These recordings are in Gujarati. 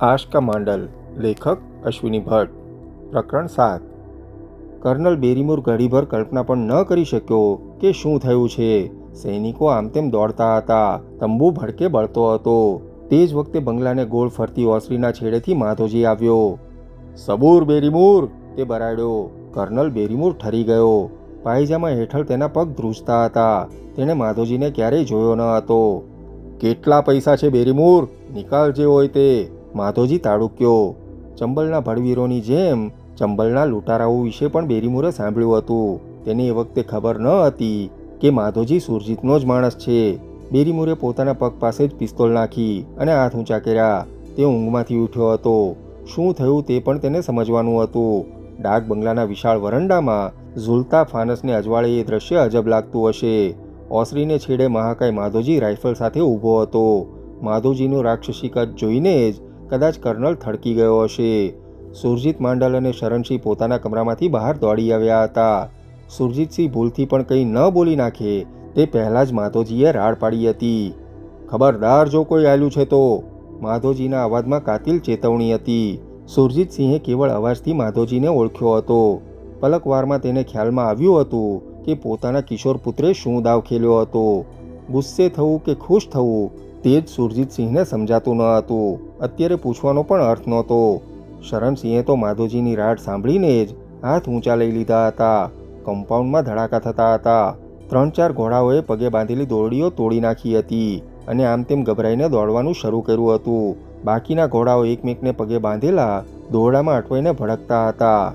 આશકા માંડલ, લેખક અશ્વિની ભટ્ટ, પ્રકરણ સાત. કર્નલ બેરીમુર ઘડીભર કલ્પના પણ ન કરી શક્યો કે શું થયું છે. સૈનિકો આમ તેમ દોડતા હતા, તંબુ ભડકે બળતો હતો. તે જ વખતે બંગલાને ગોળ ફરતી ઓસરીના છેડેથી માધોજી આવ્યો. સબૂર બેરીમુર! તે બરાડ્યો. કર્નલ બેરીમુર ઠરી ગયો. પાયજામા હેઠળ તેના પગ ધ્રુજતા હતા. તેણે માધોજીને ક્યારેય જોયો ન હતો. કેટલા પૈસા છે બેરીમુર? નિકાલ જે હોય તે. માધોજી તાળુક્યો ચંબલના ભડવીરોની જેમ ચંબલના લૂંટારાઓ વિશે પણ બેરીમુરે સાંભળ્યું હતું. તેને એ વખતે ખબર ન હતી કે માધોજી સુરજીતનો જ માણસ છે. બેરીમુરે પોતાના પગ પાસે જ પિસ્તોલ નાખી અને હાથ ઊંચા કર્યા. તે ઊંઘમાંથી ઉઠ્યો હતો. શું થયું તે પણ તેને સમજવાનું હતું. ડાક બંગલાના વિશાળ વરંડામાં ઝૂલતા ફાનસને અજવાળે એ દ્રશ્ય અજબ લાગતું હશે. ઓસરીને છેડે મહાકાય માધોજી રાઇફલ સાથે ઊભો હતો. માધોજીનું રાક્ષસી કદ જોઈને જ કદાચ કર્નલ થડકી ગયો હશે. સુરજીત માંડલ અને શરણસિંહ પોતાના કમરામાંથી બહાર દોડી આવ્યા હતા. સુરજીતસિંહ ભૂલથી પણ કંઈ ન બોલી નાખે. તે પહેલાં જ માધોજીએ રાડ પાડી હતી. ખબરદાર જો કોઈ આલ્યું છે તો, માધોજીના અવાજમાં કાતિલ ચેતવણી હતી. સુરજીતસિંહે કેવળ અવાજથી માધોજીને ઓળખ્યો હતો. પલકવારમાં તેને ખ્યાલમાં આવ્યું હતું કે પોતાના કિશોર પુત્રે શું દાવ ખેલ્યો હતો. ગુસ્સે થવું કે ખુશ થવું તે જ સુરજીતસિંહને સમજાતું ન હતું. અત્યારે પૂછવાનો પણ અર્થ નહોતો. શરણસિંહે તો માધોજીની રાડ સાંભળીને જ હાથ ઊંચા લઈ લીધા હતા. કમ્પાઉન્ડમાં ધડાકા થતા હતા. ત્રણ ચાર ઘોડાઓએ પગે બાંધેલી દોરડીઓ તોડી નાખી હતી અને આમ તેમ ગભરાઈને દોડવાનું શરૂ કર્યું હતું. બાકીના ઘોડાઓ એકમેકને પગે બાંધેલા દોરડામાં અટવાઈને ભડકતા હતા.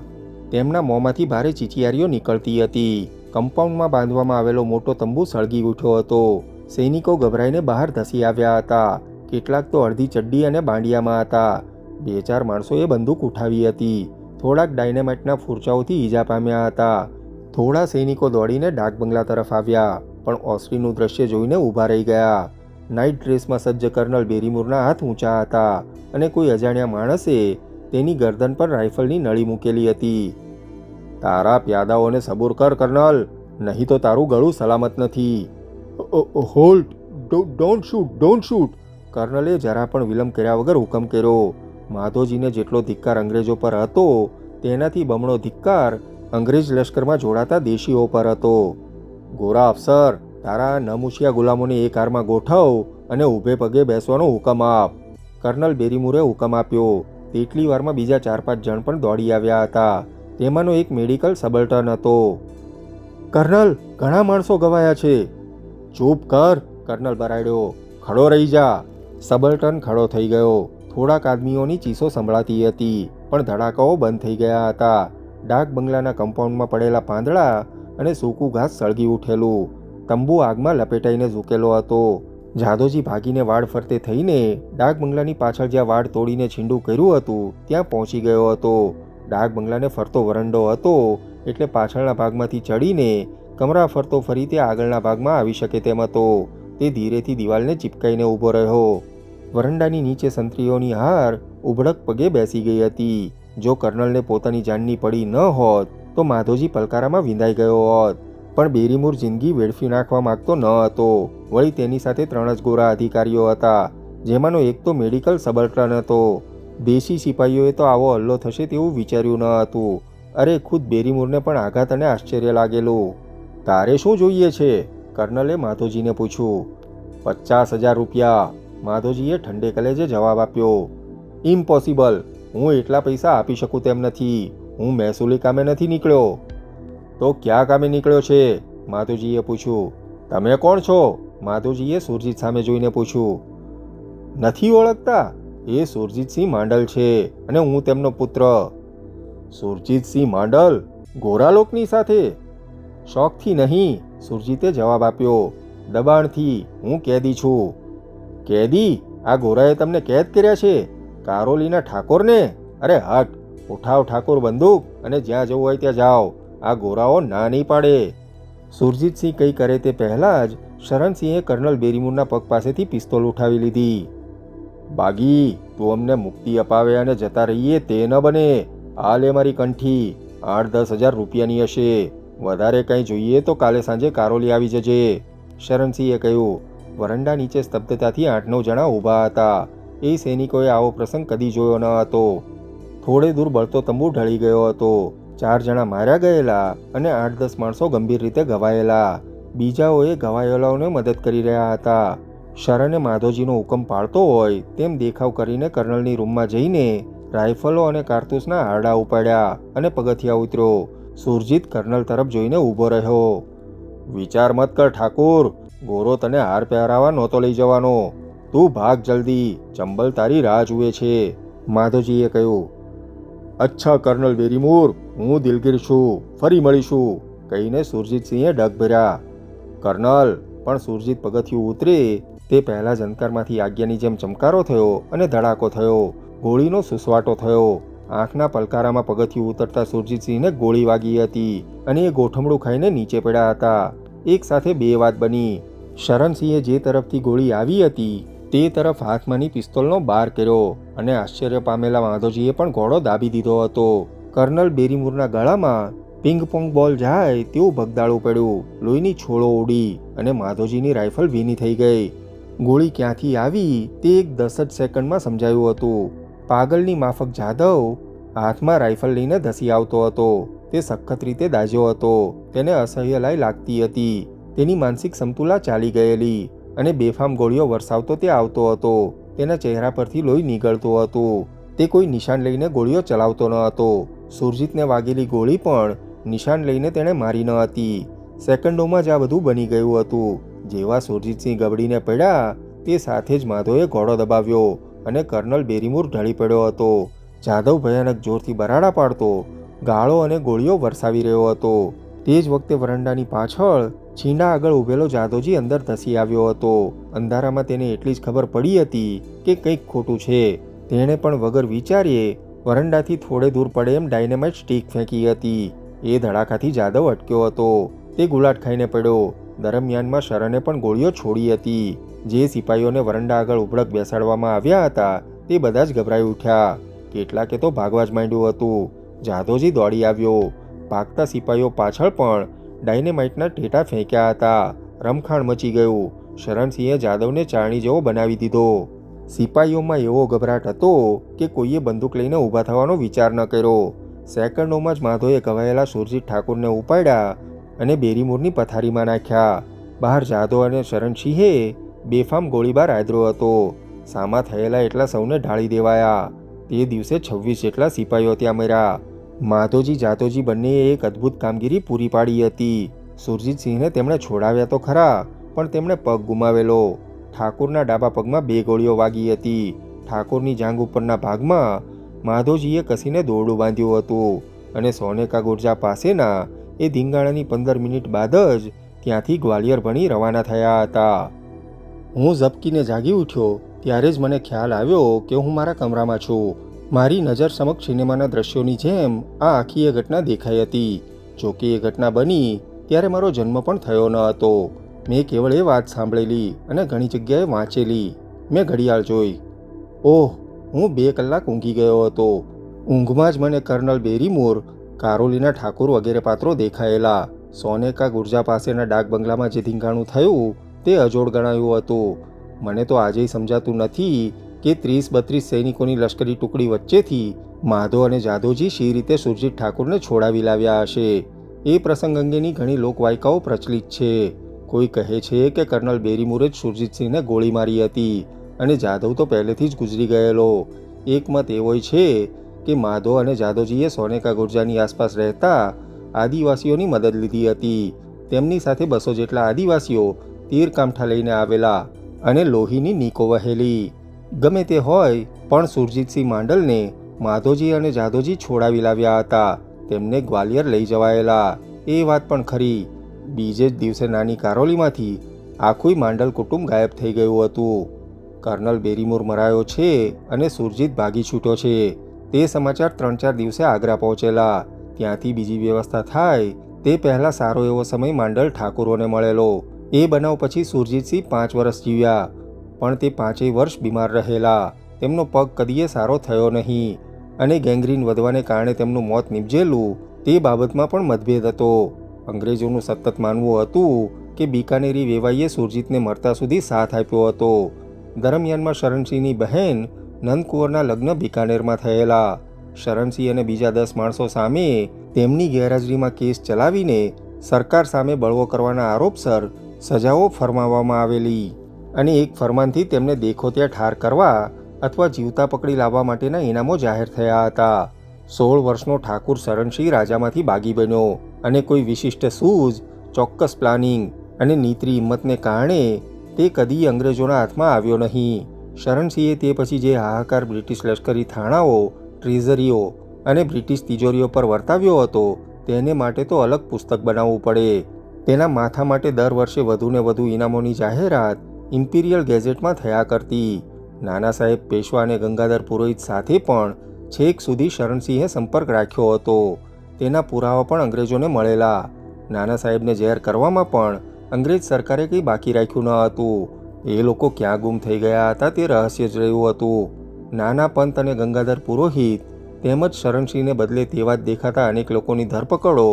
તેમના મોંમાંથી ભારે ચીચિયારીઓ નીકળતી હતી. કમ્પાઉન્ડમાં બાંધવામાં આવેલો મોટો તંબુ સળગી ઉઠ્યો હતો. સૈનિકો ગભરાઈને બહાર ધસી આવ્યા હતા. કેટલાક તો અડધી ચડ્ડી અને બાંડિયામાં હતા. બે ચાર માણસોએ બંદૂક ઉઠાવી હતી. થોડાક ડાયનેમાઇટના ફૂરચાઓથી ઈજા પામ્યા હતા. થોડા સૈનિકો દોડીને ડાક બંગલા તરફ આવ્યા, પણ ઓસરીનું દ્રશ્ય જોઈને ઊભા રહી ગયા. નાઇટ ડ્રેસમાં સજ્જ કર્નલ બેરીમુરના હાથ ઊંચા હતા અને કોઈ અજાણ્યા માણસે તેની ગરદન પર રાઇફલની નળી મૂકેલી હતી. તારા પ્યાદાઓને સબૂર કર, કર્નલ. નહીં તો તારું ગળું સલામત નથી. Hold don't shoot don't shoot. કર્નલે જરા પણ વિલંબ કર્યા વગર હુકમ કર્યો. માધોજીને જેટલો ધિક્કાર અંગ્રેજો પર હતો, તેનાથી બમણો ધિક્કાર અંગ્રેજ લશ્કરમાં જોડાતા દેશીઓ પર હતો. ગોરા અફસર, તારા નમુશિયા ગુલામોને એ કારમાં ગોઠવ અને ઊભે પગે બેસવાનો હુકમ આપ. કર્નલ બેરીમુરે હુકમ આપ્યો. તેટલી વારમાં બીજા ચાર પાંચ જણ પણ દોડી આવ્યા હતા. તેમાંનો એક મેડિકલ સબલ્ટન હતો. કર્નલ, ઘણા માણસો ગવાયા છે. ચૂપ કર, કર્નલ બરાડ્યો. ખડો રહી જા. સબલ્ટન ખડો થઈ ગયો. થોડાક આદમીઓની ચીસો સંભળાતી હતી, પણ ધડાકાઓ બંધ થઈ ગયા હતા. ડાક બંગલાના કમ્પાઉન્ડમાં પડેલા પાંદડા અને સૂકું ઘાસ સળગી ઉઠેલું. તંબુ આગમાં લપેટાઈને ઝૂકેલો હતો. જાદોજી ભાગીને વાડ ફરતે થઈને ડાક બંગલાની પાછળ જ્યાં વાડ તોડીને છીંડું કર્યું હતું, ત્યાં પહોંચી ગયો હતો. ડાક બંગલાને ફરતો વરંડો હતો, એટલે પાછળના ભાગમાંથી ચડીને કમરા ફરતો ફરી તે આગળના ભાગમાં આવી શકે તેમ હતો. તે ધીરેથી દિવાલને ચીપકાઈને ઊભો રહ્યો. વરંડાની નીચે સંત્રીઓની હાર ઉભડક પગે બેસી ગઈ હતી. જો કર્નલને પોતાની જાનની પડી ન હોત, તો માધોજી પલકારામાં વિંધાઈ ગયો હોત. પણ બેરીમૂર જિંદગી વેડફી નાખવા માંગતો ન હતો. વળી તેની સાથે ત્રણ જ ગોરા અધિકારીઓ હતા, જેમાંનો એક તો મેડિકલ સબલ્ટન હતો. દેશી સિપાહીઓએ તો આવો હલ્લો થશે તેવું વિચાર્યું ન હતું. અરે, ખુદ બેરીમૂરને પણ આઘાત અને આશ્ચર્ય લાગેલું. તારે શું જોઈએ છે? કર્નલે માધોજીને પૂછ્યું. પચાસ હજાર રૂપિયા. માધોજીએ ઠંડે કલેજે જવાબ આપ્યો. ઇમ્પોસિબલ હું એટલા પૈસા આપી શકું તેમ નથી. હું મહેસૂલી કામે નથી નીકળ્યો. તો ક્યાં કામે નીકળ્યો છે? માધુજીએ પૂછ્યું. તમે કોણ છો? માધુજીએ સુરજીત સામે જોઈને પૂછ્યું. નથી ઓળખતા? એ સુરજીતસિંહ માંડલ છે અને હું તેમનો પુત્ર. સુરજીતસિંહ માંડલ? ગોરાલોકની સાથે? શોખથી નહીં, સુરજીતે જવાબ આપ્યો, દબાણથી હું કેદી છું. કેદી? આ ગોરાએ તમને કેદ કર્યા છે? કારોલીના ઠાકોરને? અરે હટ, ઉઠાવ ઠાકોર બંદૂક અને જ્યાં જવું હોય ત્યાં જાઓ, આ ગોરાઓ ના નહીં પાડે. સુરજીતસિંહ કંઈ કરે તે પહેલાં જ શરણસિંહે કર્નલ બેરીમુરના પગ પાસેથી પિસ્તોલ ઉઠાવી લીધી. બાગી, તું અમને મુક્તિ અપાવે અને જતા રહીએ તે ન બને. આ લે મારી કંઠી. આઠ દસ હજાર રૂપિયાની હશે. વધારે કંઈ જોઈએ તો કાલે સાંજે કારોલી આવી જજે. શરણસિંહે કહ્યું, વરંડા નીચે સ્તબ્ધતાથી આઠ નવ જણા ઊભા હતા. એ સૈનિકોએ આવો પ્રસંગ કદી જોયો ન હતો. થોડે દૂર બળતો તંબુ ઢળી ગયો હતો. ચાર જણા માર્યા ગયેલા અને આઠ દસ માણસો ગંભીર રીતે ઘવાયેલા. બીજાઓએ ઘવાયેલાઓને મદદ કરી રહ્યા હતા. શરણે માધોજીનો હુકમ પાળતો હોય તેમ દેખાવ કરીને કર્નલની રૂમમાં જઈને રાઇફલો અને કારતૂસના હારડા ઉપાડ્યા અને પગથિયા ઉતર્યો. સુરજીત કર્નલ તરફ જોઈને ઊભો રહ્યો. વિચાર મત કર ઠાકુર, ગોરો તને હાર પહેરાવા નહોતો લઈ જવાનો. તું ભાગ જલ્દી, ચંબલ તારી રાહ જુએ છે, માધવજીએ કહ્યું. અચ્છા, કર્નલ બેરીમૂર હું દિલગીર છું, ફરી મળીશું, કહીને સુરજીતસિંહે ડગ ભર્યા. કર્નલ, પણ સુરજીત પગથિયું ઉતરે, તે પહેલાં જ અંધકારમાંથી આજ્ઞાની જેમ ચમકારો થયો અને ધડાકો થયો, ગોળીનો સુસવાટો થયો. આંખના પલકારામાં પગથિયું ઉતરતા સુરજીતસિંહને ગોળી વાગી હતી અને એ ગોઠમડું ખાઈને નીચે પડ્યા હતા. એક સાથે બે વાત બની. શરણસિંહે જે તરફથી ગોળી આવી હતી, તે તરફ હાથમાંની પિસ્તોલનો બાર કર્યો અને આશ્ચર્ય પામેલા માધવજીએ પણ ઘોડો દાબી દીધો હતો. કર્નલ બેરીમૂરના ગળામાં પિંગ પોંગ બોલ જાય તેવું ભગદાળું પડ્યું. લોહીની છોળો ઉડી અને માધવજીની રાઇફલ ભીની થઈ ગઈ. ગોળી ક્યાંથી આવી તે એક દસ જ સેકન્ડમાં સમજાયું હતું. પાગલની માફક જાધવ હાથમાં રાઇફલ લઈને ધસી આવતો હતો. તે સખત રીતે દાઝ્યો હતો. તેને અસહ્યલાય લાગતી હતી. તેની માનસિક સમતુલા ચાલી ગયેલી અને બેફામ ગોળીઓ વરસાવતો તે આવતો હતો. તેના ચહેરા પરથી લોહી નીકળતું હતું. તે કોઈ નિશાન લઈને ગોળીઓ ચલાવતો ન હતો. સુરજીતને વાગેલી ગોળી પણ નિશાન લઈને તેણે મારી ન હતી. સેકન્ડોમાં જ આ બધું બની ગયું હતું. જેવા સુરજીતસિંહ ગબડીને પડ્યા તે સાથે જ માધોએ ઘોડો દબાવ્યો. અને કર્નલ બેરીમૂર ઢળી પડ્યો હતો. જાદવ ભયાનક જોરથી બરાડા પાડતો, ગાળો અને ગોળીઓ વરસાવી રહ્યો હતો. તે જ વખતે વરંડાની પાછળ છીંડા આગળ ઊભેલો જાદવજી અંદર ધસી આવ્યો હતો. અંધારામાં તેને એટલી જ ખબર પડી હતી કે કંઈક ખોટું છે. તેણે પણ વગર વિચારીએ વરંડાથી થોડે દૂર પડે એમ ડાયનેમાઇટ સ્ટીક ફેંકી હતી. એ ધડાકાથી જાદવ અટક્યો હતો. તે ગુલાટ ખાઈને પડ્યો. દરમિયાનમાં શરણે પણ ગોળીઓ છોડી હતી. જે સિપાહીઓને વરંડા આગળ ઉભડક બેસાડવામાં આવ્યા હતા, તે બધા જ ગભરાઈ ઉઠ્યા. કેટલાકે તો ભાગવા જ માંડ્યું હતું. જાધોજી દોડી આવ્યો. ભાગતા સિપાહીઓ પાછળ પણ ડાયનેમાઇટના ટેટા ફેંક્યા હતા. રમખાણ મચી ગયું. શરણસિંહે જાદવને ચારણી જેવો બનાવી દીધો. સિપાહીઓમાં એવો ગભરાટ હતો કે કોઈએ બંદૂક લઈને ઊભા થવાનો વિચાર ન કર્યો. સેકન્ડોમાં જ માધોએ ઘવાયેલા સુરજીત ઠાકુરને ઉપાડ્યા અને બેરીમૂરની પથારીમાં નાખ્યા. બહાર જાદવ અને શરણસિંહે બેફામ ગોળીબાર આદર્યો હતો. સામા થયેલા એટલા સૌને ઢાળી દેવાયા. તે દિવસે છવ્વીસ જેટલા સિપાહીઓ ત્યાં મર્યા. માધોજી જાતોજી બંનેએ એક અદ્ભુત કામગીરી પૂરી પાડી હતી. સુરજીતસિંહને તેમણે છોડાવ્યા તો ખરા, પણ તેમણે પગ ગુમાવેલો. ઠાકુરના ડાબા પગમાં બે ગોળીઓ વાગી હતી. ઠાકુરની જાંગ ઉપરના ભાગમાં માધોજીએ કસીને દોરડું બાંધ્યું હતું અને સોનેકા ગુર્જા પાસેના એ ધીંગાણાની પંદર મિનિટ બાદ જ ત્યાંથી ગ્વાલિયર ભણી રવાના થયા હતા. હું ઝબકીને જાગી ઉઠ્યો, ત્યારે જ મને ખ્યાલ આવ્યો કે હું મારા કમરામાં છું. મારી નજર સમક્ષ સિનેમાના દ્રશ્યોની જેમ આ આખી એ ઘટના દેખાઈ હતી. જોકે એ ઘટના બની, ત્યારે મારો જન્મ પણ થયો ન હતો. મેં કેવળ એ વાત સાંભળેલી અને ઘણી જગ્યાએ વાંચેલી. મેં ઘડિયાળ જોઈ. ઓહ, હું બે કલાક ઊંઘી ગયો હતો. ઊંઘમાં જ મને કર્નલ બેરીમોર, કારોલીના ઠાકુર વગેરે પાત્રો દેખાયેલા. સોનેકા ગુર્જા પાસેના ડાક બંગલામાં જે ધીંગાણું થયું તે અજોડ ગણાયું હતું. મને તો આજેય સમજાતું નથી કે ત્રીસ બત્રીસ સૈનિકોની લશ્કરી ટુકડી વચ્ચેથી માધો અને જાદવજી શી રીતે સુરજીત ઠાકુરને છોડાવી લાવ્યા હશે? એ પ્રસંગ અંગેની ઘણી લોકવાયકાઓ પ્રચલિત છે. કોઈ કહે છે કે કર્નલ બેરીમુરે જ સુરજીતસિંહને ગોળી મારી હતી અને જાદવ તો પહેલેથી જ ગુજરી ગયેલો. એક મત એવોય છે કે માધો અને જાદવજીએ સોનેકા ગુર્જાની આસપાસ રહેતા આદિવાસીઓની મદદ લીધી હતી. તેમની સાથે બસો જેટલા આદિવાસીઓ તીર કામઠા લઈને આવેલા અને લોહીની નીકો વહેલી. ગમે તે હોય, પણ સુરજીતસિંહ માંડલને માધોજી અને જાદવજી છોડાવી લાવ્યા હતા. તેમને ગ્વાલિયર લઈ જવાયેલા. એ વાત પણ ખરી. બીજે જ દિવસે નાની કારોલીમાંથી આખું માંડલ કુટુંબ ગાયબ થઈ ગયું હતું. કર્નલ બેરીમોર મરાયો છે અને સુરજીત ભાગી છૂટ્યો છે. તે સમાચાર ત્રણ ચાર દિવસે આગ્રા પહોંચેલા. ત્યાંથી બીજી વ્યવસ્થા થાય તે પહેલાં સારો એવો સમય માંડલ ઠાકુરોને મળેલો. એ બનાવ પછી સુરજીતસિંહ પાંચ વર્ષ જીવ્યા, પણ તે પાંચેય વર્ષ બીમાર રહેલા. તેમનો પગ કદીએ સારો થયો નહીં અને ગેંગ્રીન વધવાને કારણે તેમનું મોત નિપજેલું તે બાબતમાં પણ મતભેદ હતો. અંગ્રેજોનું સતત માનવું હતું કે બિકાનેરી વેવાઈએ સુરજીતને મરતા સુધી સાથ આપ્યો હતો. દરમિયાનમાં શરણસિંહની બહેન નંદકુંવરના લગ્ન બિકાનેરમાં થયેલા. શરણસિંહ અને બીજા દસ માણસો સામે તેમની ગેરહાજરીમાં કેસ ચલાવીને સરકાર સામે બળવો કરવાના આરોપસર સજાઓ ફરમાવવામાં આવેલી અને એક ફરમાનથી તેમને દેખો ત્યાં ઠાર કરવા અથવા જીવતા પકડી લાવવા માટેના ઇનામો જાહેર થયા હતા. સોળ વર્ષનો ઠાકુર શરણસિંહ રાજામાંથી બાગી બન્યો અને કોઈ વિશિષ્ટ સૂઝ, ચોક્કસ પ્લાનિંગ અને નીતરી હિંમતને કારણે તે કદી અંગ્રેજોના હાથમાં આવ્યો નહીં. શરણસિંહે તે પછી જે હાહાકાર બ્રિટિશ લશ્કરી થાણાઓ, ટ્રેઝરીઓ અને બ્રિટિશ તિજોરીઓ પર વર્તાવ્યો હતો તેને માટે તો અલગ પુસ્તક બનાવવું પડે. તેના માથા માટે દર વર્ષે વધુને વધુ ઇનામોની જાહેરાત ઇમ્પિરિયલ ગેઝેટમાં થયા કરતી. નાના સાહેબ પેશવા અને ગંગાધર પુરોહિત સાથે પણ છેક સુધી શરણસિંહે સંપર્ક રાખ્યો હતો. તેના પુરાવા પણ અંગ્રેજોને મળેલા. નાના સાહેબને ઝેર કરવામાં પણ અંગ્રેજ સરકારે કંઈ બાકી રાખ્યું ન હતું. એ લોકો ક્યાં ગુમ થઈ ગયા હતા તે રહસ્ય જ રહ્યું હતું. નાના પંત અને ગંગાધર પુરોહિત તેમજ શરણસિંહને બદલે તેવા જ દેખાતા અનેક લોકોની ધરપકડો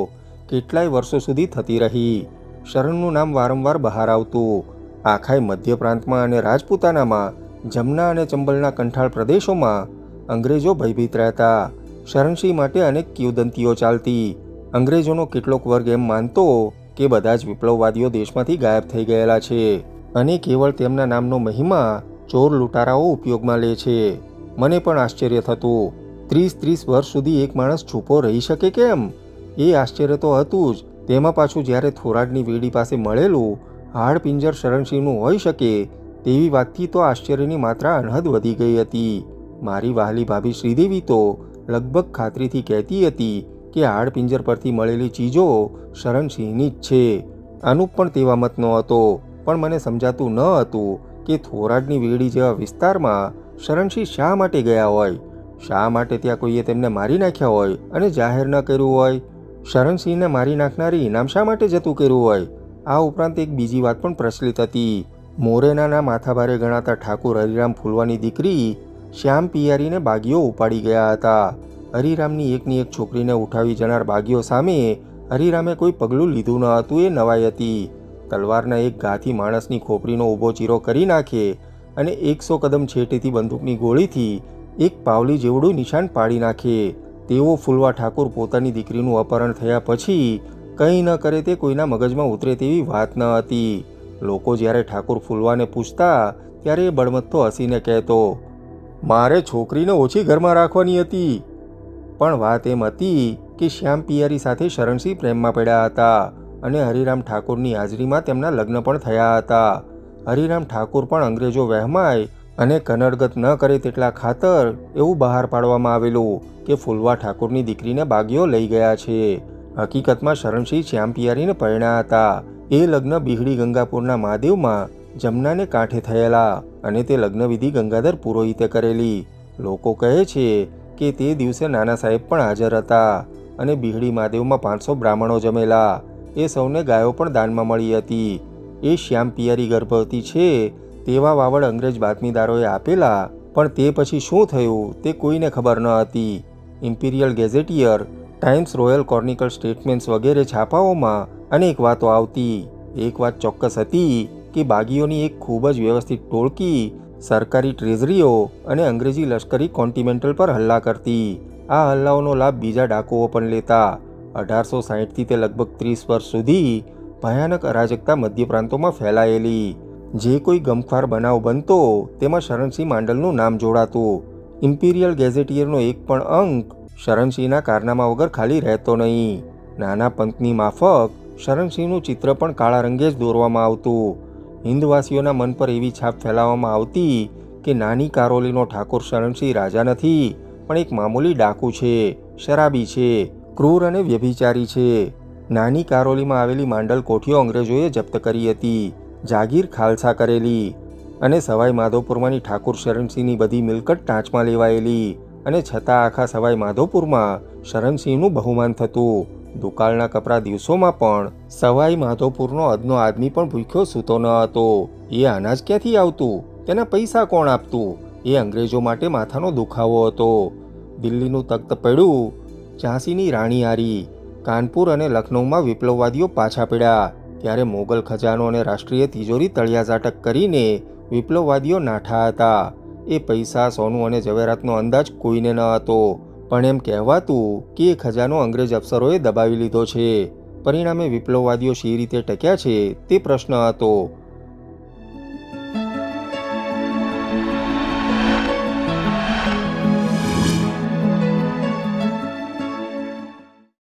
કેટલાય વર્ષો સુધી થતી રહી. શરણનું નામ વારંવાર બહાર આવતું. આખાય મધ્ય પ્રાંતમાં અને રાજપૂતાનામાં, જમના અને ચંબલના કંઠાળ પ્રદેશોમાં અંગ્રેજો ભયભીત રહેતા. શરણસિંહ માટે અનેક કિવદંતીઓ ચાલતી. અંગ્રેજોનો કેટલોક વર્ગ એમ માનતો કે બધા જ વિપ્લવવાદીઓ દેશમાંથી ગાયબ થઈ ગયેલા છે અને કેવળ તેમના નામનો મહિમા ચોર લૂંટારાઓ ઉપયોગમાં લે છે. મને પણ આશ્ચર્ય થતું. ત્રીસ ત્રીસ વર્ષ સુધી એક માણસ છૂપો રહી શકે કેમ? એ આશ્ચર્ય તો હતું જ. તેમાં પાછું જ્યારે થોરાડની વેડી પાસે મળેલું હાડપિંજર શરણસિંહનું હોઈ શકે તેવી વાતથી તો આશ્ચર્યની માત્રા અનહદ વધી ગઈ હતી. મારી વહાલી ભાભી શ્રીદેવી તો લગભગ ખાતરીથી કહેતી હતી કે હાડપિંજર પરથી મળેલી ચીજો શરણસિંહની જ છે. આનું પણ તેવા મતનો હતો પણ મને સમજાતું ન હતું કે થોરાડની વેડી જેવા વિસ્તારમાં શરણસિંહ શા માટે ગયા હોય? શા માટે ત્યાં કોઈએ તેમને મારી નાખ્યા હોય અને જાહેર ન કર્યું હોય? શરણસિંહને મારી નાખનારી ઇનામ શા માટે જતું કર્યું હોય? આ ઉપરાંત એક બીજી વાત પણ પ્રચલિત હતી. મોરેનાના માથાભારે ગણાતા ઠાકુર હરિરામ ફૂલવાની દીકરી શ્યામ પિયારીને બાગીઓ ઉપાડી ગયા હતા. હરિરામની એકની એક છોકરીને ઉઠાવી જનાર બાગીઓ સામે હરિરામે કોઈ પગલું લીધું ન હતું એ નવાઈ હતી. તલવારના એક ગાથી માણસની ખોપરીનો ઊભો ચીરો કરી નાખે અને એકસો કદમ છેટેથી બંદૂકની ગોળીથી એક પાવલી જેવડું નિશાન પાડી નાખે. તેવો ફૂલવા ઠાકુર પોતાની દીકરીનું અપહરણ થયા પછી કંઈ ન કરે તે કોઈના મગજમાં ઉતરે તેવી વાત ન હતી. લોકો જ્યારે ઠાકુર ફૂલવાને પૂછતા, ત્યારે એ બળમથ્થો હસીને કહેતો, મારે છોકરીને ઓછી ઘરમાં રાખવાની હતી. પણ વાત એમ હતી કે શ્યામ પિયારી સાથે શરણસિંહ પ્રેમમાં પડ્યા હતા અને હરિરામ ઠાકુરની હાજરીમાં તેમના લગ્ન પણ થયા હતા. હરિરામ ઠાકુર પણ અંગ્રેજો વહેમાય અને કનડગત ન કરે તેટલા ખાતર એવું બહાર પાડવામાં આવેલું કે ફૂલવા ઠાકોરની દીકરીને બાગીઓ લઈ ગયા છે. હકીકતમાં શરણસિંહ શ્યામપિયારીને પરણ્યા હતા. એ લગ્ન બિહડી ગંગાપુરના મહાદેવમાં જમનાને કાંઠે થયેલા અને તે લગ્નવિધિ ગંગાધર પુરોહિતે કરેલી. લોકો કહે છે કે તે દિવસે નાના સાહેબ પણ હાજર હતા અને બિહડી મહાદેવમાં પાંચસો બ્રાહ્મણો જમેલા. એ સૌને ગાયો પણ દાનમાં મળી હતી. એ શ્યામ પિયારી ગર્ભવતી છે તેવા વાવડ અંગ્રેજ બાતમીદારોએ આપેલા, પણ તે પછી શું થયું તે કોઈને ખબર ન હતી. Imperial Gazetteer Times Royal Chronicle statements વગેરે છાપાઓમાં અનેક વાતો આવતી. એક વાત ચોક્કસ હતી કે બાગીઓની એક ખૂબ જ વ્યવસ્થિત ટોળકી સરકારી ટ્રેઝરીઓ અને અંગ્રેજી લશ્કરી કોન્ટિનેન્ટલ પર હલ્લા કરતી. આ હલ્લાઓનો લાભ બીજા ડાકુઓ પણ લેતા. અઢારસો સાહીઠથી તે લગભગ ત્રીસ વર્ષ સુધી ભયાનક અરાજકતા મધ્ય પ્રાંતોમાં ફેલાયેલી. જે કોઈ ગમખ્વાર બનાવ બનતો, તેમાં શરણસિંહ માંડલનું નામ જોડાતું. ઇમ્પિરિયલ ગેઝેટિયરનો એક પણ અંક શરણસિંહના કારનામા વગર ખાલી રહેતો નહીં. નાના પંથની માફક શરણસિંહનું ચિત્ર પણ કાળા રંગે જ દોરવામાં આવતું. હિન્દવાસીઓના મન પર એવી છાપ ફેલાવવામાં આવતી કે નાની કારોલીનો ઠાકોર શરણસિંહ રાજા નથી, પણ એક મામૂલી ડાકુ છે, શરાબી છે, ક્રૂર અને વ્યભિચારી છે. નાની કારોલીમાં આવેલી માંડલ કોઠીઓ અંગ્રેજોએ જપ્ત કરી હતી. જાગીર ખાલસા કરેલી અને સવાઈ માધોપુરમાંની ઠાકુર શરણસિંહની બધી મિલકત ટાંચમાં લેવાયેલી અને છતાં આખા સવાઈ માધોપુરમાં શરણસિંહનું બહુમાન થતું. દુકાળના કપરા દિવસોમાં પણ સવાઈ માધોપુરનો અદનો આદમી પણ ભૂખ્યો સૂતો ન હતો. એ અનાજ ક્યાંથી આવતું? તેના પૈસા કોણ આપતું? એ અંગ્રેજો માટે માથાનો દુખાવો હતો. દિલ્હીનું તખ્ત પડ્યું, ઝાંસીની રાણી હારી. કાનપુર અને લખનૌમાં વિપ્લવવાદીઓ પાછા પડ્યા. ત્યારે મોગલ ખજાનો અને રાષ્ટ્રીય તિજોરી તળિયાઝાટક કરીને વિપ્લવવાદીઓ નાઠા હતા. એ પૈસા, સોનું અને જવેરાતનો અંદાજ કોઈને ન હતો. પણ એમ કહેવાતું કે એ ખજાનો અંગ્રેજ અફસરોએ દબાવી લીધો છે. પરિણામે વિપ્લવવાદીઓ શી રીતે ટક્યા છે તે પ્રશ્ન હતો.